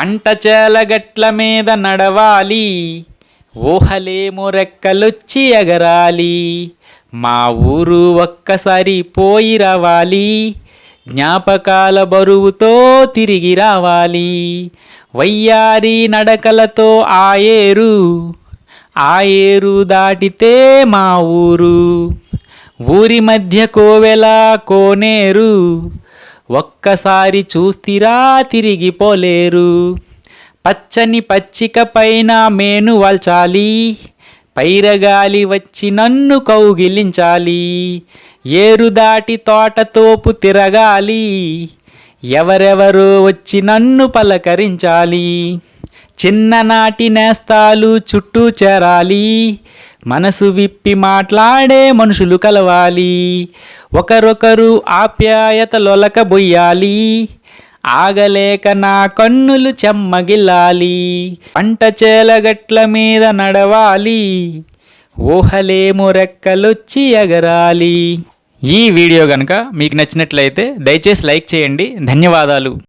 పంట చేలగట్ల మీద నడవాలి. ఊహలేము రెక్కలొచ్చి ఎగరాలి. మా ఊరు ఒక్కసారి పోయి రావాలి. జ్ఞాపకాల బరువుతో తిరిగి రావాలి. వయ్యారి నడకలతో ఆయేరు ఆయేరు దాటితే మా ఊరు. ఊరి మధ్య కోవెల కోనేరు ఒక్కసారి చూస్తిరా తిరిగిపోలేరు. పచ్చని పచ్చిక పైన మేను వాల్చాలి. పైరగాలి వచ్చి నన్ను కౌగిలించాలి. ఏరు దాటి తోటతోపు తిరగాలి. ఎవరెవరో వచ్చి నన్ను పలకరించాలి. చిన్ననాటి నేస్తాలు చుట్టూ చేరాలి. మనసు విప్పి మాట్లాడే మనుషులు కలవాలి. ఒకరొకరు ఆప్యాయతలొలకబొయ్యాలి ఆగలేక నా కన్నులు చెమ్మగిల్లాలి. పంట చేలగట్ల మీద నడవాలి. ఊహలేము రెక్కలొచ్చి ఎగరాలి. ఈ వీడియో కనుక మీకు నచ్చినట్లయితే దయచేసి లైక్ చేయండి. ధన్యవాదాలు.